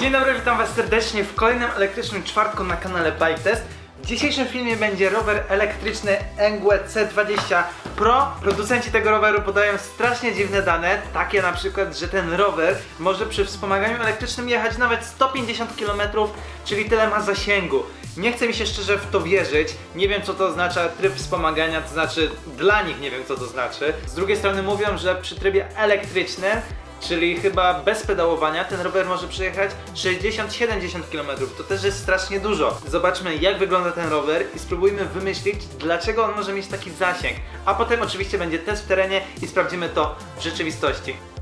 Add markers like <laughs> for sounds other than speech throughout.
Dzień dobry, witam was serdecznie w kolejnym elektrycznym czwartku na kanale Bike Test. W dzisiejszym filmie będzie rower elektryczny Engue C20 Pro. Producenci tego roweru podają strasznie dziwne dane, takie na przykład, że ten rower może przy wspomaganiu elektrycznym jechać nawet 150 km, czyli tyle ma zasięgu. Nie chce mi się szczerze w to wierzyć, nie wiem co to oznacza tryb wspomagania, to znaczy dla nich nie wiem co to znaczy. Z drugiej strony mówią, że przy trybie elektrycznym Czyli chyba bez pedałowania ten rower może przejechać 60-70 km. To też jest strasznie dużo. Zobaczmy jak wygląda ten rower i spróbujmy wymyślić dlaczego on może mieć taki zasięg. A potem oczywiście będzie test w terenie i sprawdzimy to w rzeczywistości.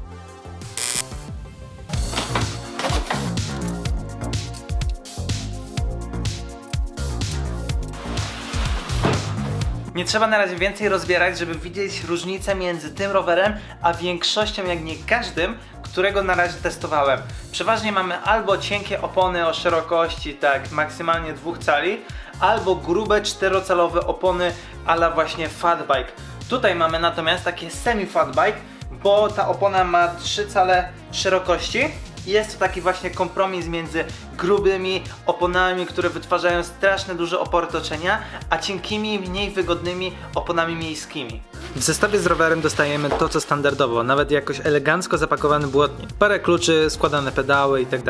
Nie trzeba na razie więcej rozbierać, żeby widzieć różnicę między tym rowerem, a większością, jak nie każdym, którego na razie testowałem. Przeważnie mamy albo cienkie opony o szerokości, tak maksymalnie dwóch cali, albo grube czterocalowe opony ala właśnie fatbike. Tutaj mamy natomiast takie semi-fatbike, bo ta opona ma 3 cale szerokości. Jest to taki właśnie kompromis między grubymi oponami, które wytwarzają strasznie duże opory toczenia, a cienkimi, mniej wygodnymi oponami miejskimi. W zestawie z rowerem dostajemy to co standardowo, nawet jakoś elegancko zapakowany błotnik. Parę kluczy, składane pedały i tak.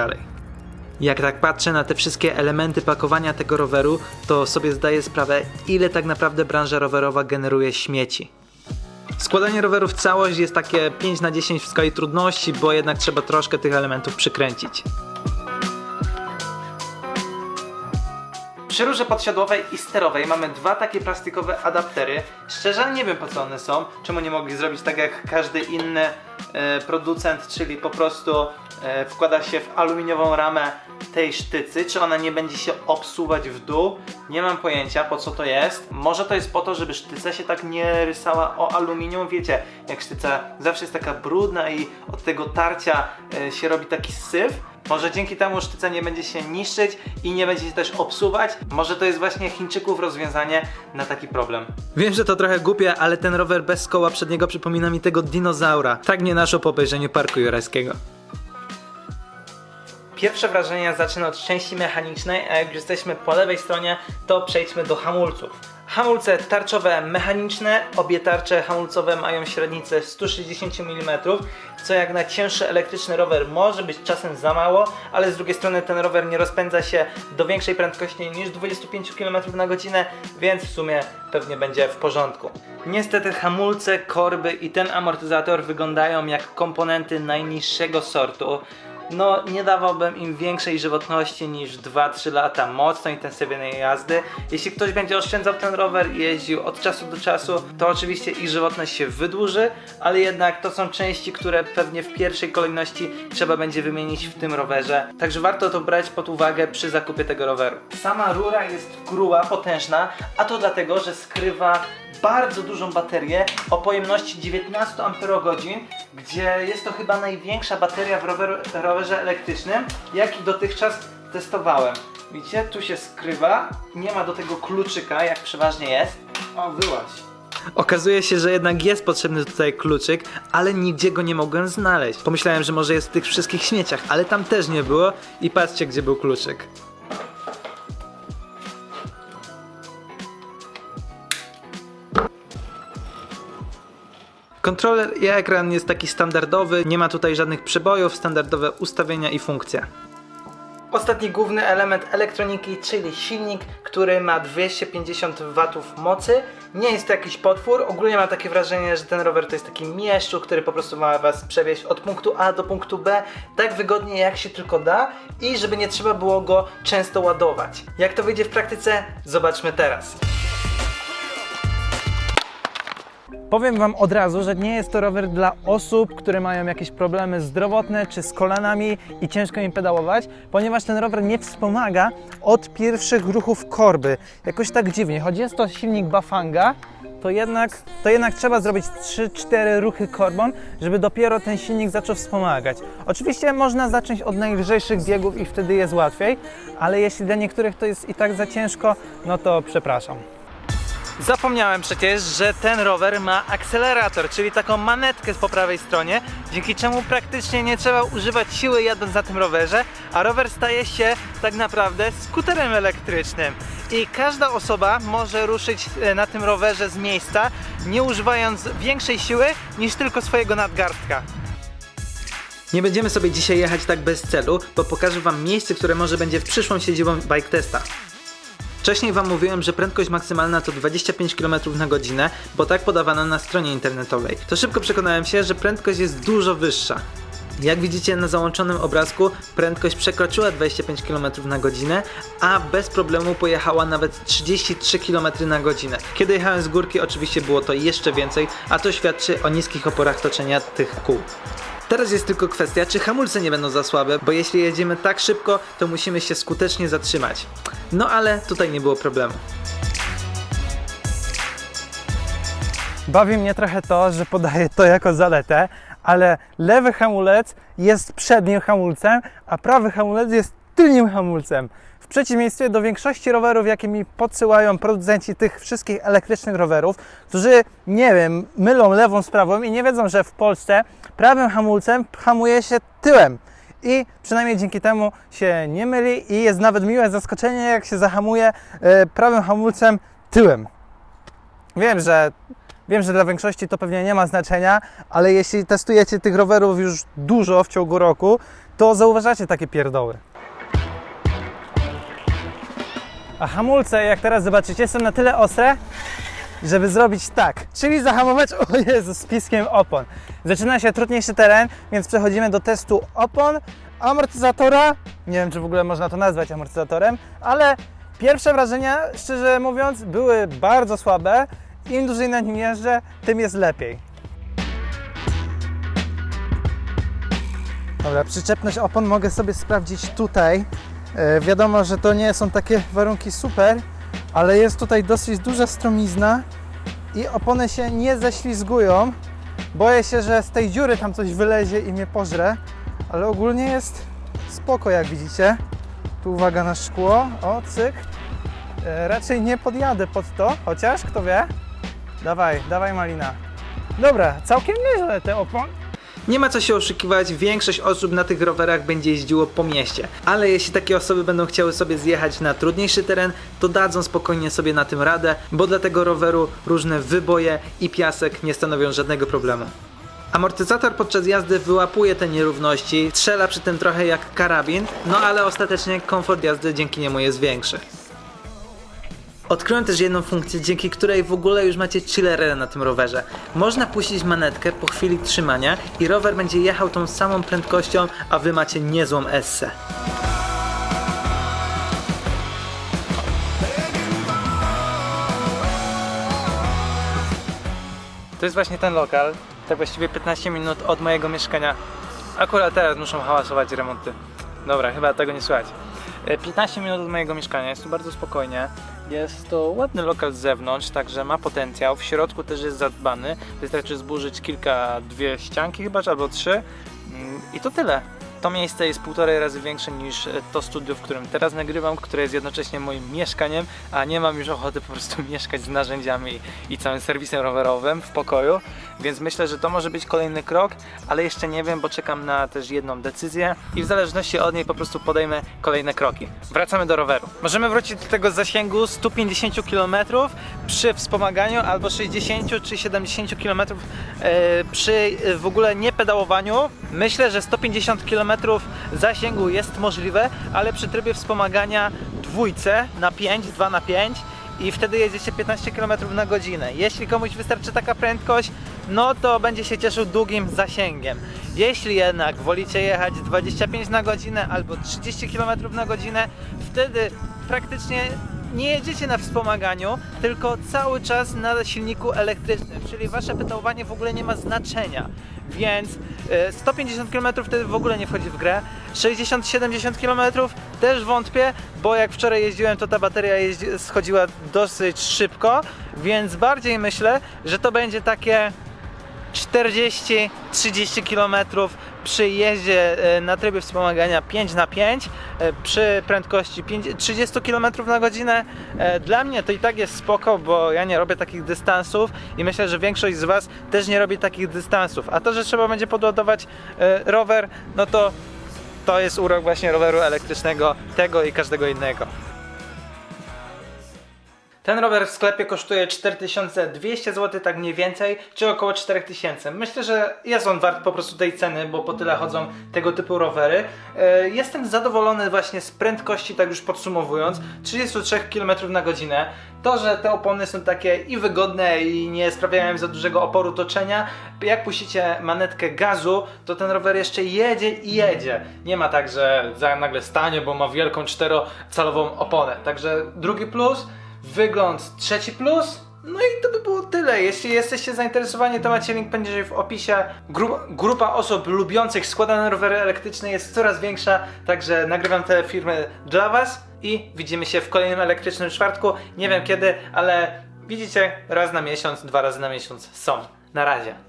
Jak tak patrzę na te wszystkie elementy pakowania tego roweru, to sobie zdaję sprawę, ile tak naprawdę branża rowerowa generuje śmieci. Składanie roweru w całość jest takie 5 na 10 w skali trudności, bo jednak trzeba troszkę tych elementów przykręcić. Przy rurze podsiadłowej i sterowej mamy dwa takie plastikowe adaptery. Szczerze nie wiem po co one są, czemu nie mogli zrobić tak jak każdy inny producent, czyli po prostu e, wkłada się w aluminiową ramę tej sztycy, czy ona nie będzie się obsuwać w dół. Nie mam pojęcia po co to jest. Może to jest po to, żeby sztyca się tak nie rysała o aluminium. Wiecie, jak sztyca zawsze jest taka brudna i od tego tarcia e, się robi taki syf. Może dzięki temu sztyca nie będzie się niszczyć i nie będzie się też obsuwać. Może to jest właśnie Chińczyków rozwiązanie na taki problem. Wiem, że to trochę głupie, ale ten rower bez koła przedniego przypomina mi tego dinozaura. Tak mnie naszło po obejrzeniu Parku Jurajskiego. Pierwsze wrażenia zacznę od części mechanicznej, a jak już jesteśmy po lewej stronie, to przejdźmy do hamulców. Hamulce tarczowe mechaniczne, obie tarcze hamulcowe mają średnicę 160 mm, co jak na cięższy elektryczny rower może być czasem za mało, ale z drugiej strony ten rower nie rozpędza się do większej prędkości niż 25 km na godzinę, więc w sumie pewnie będzie w porządku. Niestety hamulce, korby i ten amortyzator wyglądają jak komponenty najniższego sortu. No, nie dawałbym im większej żywotności niż 2-3 lata mocno intensywnej jazdy. Jeśli ktoś będzie oszczędzał ten rower i jeździł od czasu do czasu, to oczywiście ich żywotność się wydłuży, ale jednak to są części, które pewnie w pierwszej kolejności trzeba będzie wymienić w tym rowerze. Także warto to brać pod uwagę przy zakupie tego roweru. Sama rura jest gruba, potężna, a to dlatego, że skrywa bardzo dużą baterię o pojemności 19 Ah, gdzie jest to chyba największa bateria w rower, rowerze elektrycznym, jaki dotychczas testowałem. Widzicie, tu się skrywa, nie ma do tego kluczyka, jak przeważnie jest. O, wyłaź. Okazuje się, że jednak jest potrzebny tutaj kluczyk, ale nigdzie go nie mogłem znaleźć. Pomyślałem, że może jest w tych wszystkich śmieciach, ale tam też nie było i patrzcie, gdzie był kluczyk. Kontroler i ekran jest taki standardowy, nie ma tutaj żadnych przebojów, standardowe ustawienia i funkcje. Ostatni główny element elektroniki, czyli silnik, który ma 250 W mocy. Nie jest to jakiś potwór. Ogólnie mam takie wrażenie, że ten rower to jest taki mieszczu, który po prostu ma Was przewieźć od punktu A do punktu B tak wygodnie jak się tylko da i żeby nie trzeba było go często ładować. Jak to wyjdzie w praktyce? Zobaczmy teraz. Powiem Wam od razu, że nie jest to rower dla osób, które mają jakieś problemy zdrowotne czy z kolanami i ciężko im pedałować, ponieważ ten rower nie wspomaga od pierwszych ruchów korby. Jakoś tak dziwnie, choć jest to silnik Bafanga, to jednak, to jednak trzeba zrobić 3-4 ruchy korbą, żeby dopiero ten silnik zaczął wspomagać. Oczywiście można zacząć od najlżejszych biegów i wtedy jest łatwiej, ale jeśli dla niektórych to jest i tak za ciężko, no to przepraszam. Zapomniałem przecież, że ten rower ma akcelerator, czyli taką manetkę po prawej stronie, dzięki czemu praktycznie nie trzeba używać siły jadąc na tym rowerze, a rower staje się tak naprawdę skuterem elektrycznym. I każda osoba może ruszyć e, na tym rowerze z miejsca, nie używając większej siły niż tylko swojego nadgarstka. Nie będziemy sobie dzisiaj jechać tak bez celu, bo pokażę Wam miejsce, które może będzie w przyszłą siedzibą Bike Testa. Wcześniej Wam mówiłem, że prędkość maksymalna to 25 km na godzinę, bo tak podawano na stronie internetowej. To szybko przekonałem się, że prędkość jest dużo wyższa. Jak widzicie na załączonym obrazku, prędkość przekroczyła 25 km na godzinę, a bez problemu pojechała nawet 33 km na godzinę. Kiedy jechałem z górki, oczywiście było to jeszcze więcej, a to świadczy o niskich oporach toczenia tych kół. Teraz jest tylko kwestia, czy hamulce nie będą za słabe, bo jeśli jedziemy tak szybko, to musimy się skutecznie zatrzymać. No ale tutaj nie było problemu. Bawi mnie trochę to, że podaję to jako zaletę, ale lewy hamulec jest przednim hamulcem, a prawy hamulec jest tylnym hamulcem. Przeciwieństwie do większości rowerów, jakie mi podsyłają producenci tych wszystkich elektrycznych rowerów, którzy, nie wiem, mylą lewą z prawą i nie wiedzą, że w Polsce prawym hamulcem hamuje się tyłem. I przynajmniej dzięki temu się nie myli i jest nawet miłe zaskoczenie, jak się zahamuje e, prawym hamulcem tyłem. Wiem, że Wiem, że dla większości to pewnie nie ma znaczenia, ale jeśli testujecie tych rowerów już dużo w ciągu roku, to zauważacie takie pierdoły. A hamulce, jak teraz zobaczycie, są na tyle ostre, żeby zrobić tak, czyli zahamować, <laughs> o Jezu, z piskiem opon. Zaczyna się trudniejszy teren, więc przechodzimy do testu opon, amortyzatora, nie wiem, czy w ogóle można to nazwać amortyzatorem, ale pierwsze wrażenia, szczerze mówiąc, były bardzo słabe. Im dłużej na nim jeżdżę, tym jest lepiej. Dobra, przyczepność opon mogę sobie sprawdzić tutaj. E, wiadomo, że to nie są takie warunki super, ale jest tutaj dosyć duża stromizna i opony się nie ześlizgują. Boję się, że z tej dziury tam coś wylezie i mnie pożre, ale ogólnie jest spoko, jak widzicie. Tu uwaga na szkło, o cyk. E, raczej nie podjadę pod to, chociaż kto wie. Dawaj, dawaj Malina. Dobra, całkiem nieźle te opony. Nie ma co się oszukiwać, większość osób na tych rowerach będzie jeździło po mieście. Ale jeśli takie osoby będą chciały sobie zjechać na trudniejszy teren, to dadzą spokojnie sobie na tym radę, bo dla tego roweru różne wyboje i piasek nie stanowią żadnego problemu. Amortyzator podczas jazdy wyłapuje te nierówności, strzela przy tym trochę jak karabin, no ale ostatecznie komfort jazdy dzięki niemu jest większy. Odkryłem też jedną funkcję, dzięki której w ogóle już macie chillerę na tym rowerze. Można puścić manetkę po chwili trzymania i rower będzie jechał tą samą prędkością, a wy macie niezłą essę. To jest właśnie ten lokal, tak właściwie 15 minut od mojego mieszkania. Akurat teraz muszą hałasować remonty. Dobra, chyba tego nie słychać. E, 15 minut od mojego mieszkania, jest tu bardzo spokojnie. Jest to ładny lokal z zewnątrz, także ma potencjał. W środku też jest zadbany. Wystarczy zburzyć kilka, dwie ścianki chyba, albo trzy. Mm, I to tyle. To miejsce jest półtorej razy większe niż e, to studio, w którym teraz nagrywam, które jest jednocześnie moim mieszkaniem, a nie mam już ochoty po prostu <laughs> mieszkać z narzędziami i całym serwisem rowerowym w pokoju, więc myślę, że to może być kolejny krok, ale jeszcze nie wiem, bo czekam na też jedną decyzję i w zależności od niej po prostu podejmę kolejne kroki. Wracamy do roweru. Możemy wrócić do tego zasięgu 150 km przy wspomaganiu albo 60 czy 70 km e, przy w ogóle nie pedałowaniu. Myślę, że 150 km zasięgu jest możliwe, ale przy trybie wspomagania dwójce na 5, 2 na 5 i wtedy jedziecie 15 km na godzinę. Jeśli komuś wystarczy taka prędkość, no to będzie się cieszył długim zasięgiem. Jeśli jednak wolicie jechać 25 na godzinę albo 30 km na godzinę, wtedy praktycznie nie jedziecie na wspomaganiu, tylko cały czas na silniku elektrycznym, czyli wasze pedałowanie w ogóle nie ma znaczenia. Więc e, 150 km wtedy w ogóle nie wchodzi w grę. 60-70 km też wątpię, bo jak wczoraj jeździłem, to ta bateria jeździ, schodziła dosyć szybko, więc bardziej myślę, że to będzie takie 40-30 km przy jeździe e, na trybie wspomagania 5 na 5 e, przy prędkości 5, 30 km na godzinę. E, Dla mnie to i tak jest spoko, bo ja nie robię takich dystansów i myślę, że większość z Was też nie robi takich dystansów. A to, że trzeba będzie podładować rower, no to to jest urok właśnie roweru elektrycznego, tego i każdego innego. Ten rower w sklepie kosztuje 4200 zł, tak mniej więcej, czy około 4000. Myślę, że jest on wart po prostu tej ceny, bo po tyle chodzą tego typu rowery. E, Jestem zadowolony właśnie z prędkości, tak już podsumowując, 33 km na godzinę. To, że te opony są takie i wygodne i nie sprawiają za dużego oporu toczenia, jak puścicie manetkę gazu, to ten rower jeszcze jedzie i jedzie. Nie ma tak, że za nagle stanie, bo ma wielką czterocalową oponę. Także drugi plus. Wygląd trzeci plus. No i to by było tyle. Jeśli jesteście zainteresowani, to macie link poniżej w opisie. Gru grupa osób lubiących składane rowery elektryczne jest coraz większa, także nagrywam te filmy dla Was i widzimy się w kolejnym elektrycznym czwartku. Nie wiem kiedy, ale widzicie, raz na miesiąc, dwa razy na miesiąc są. Na razie.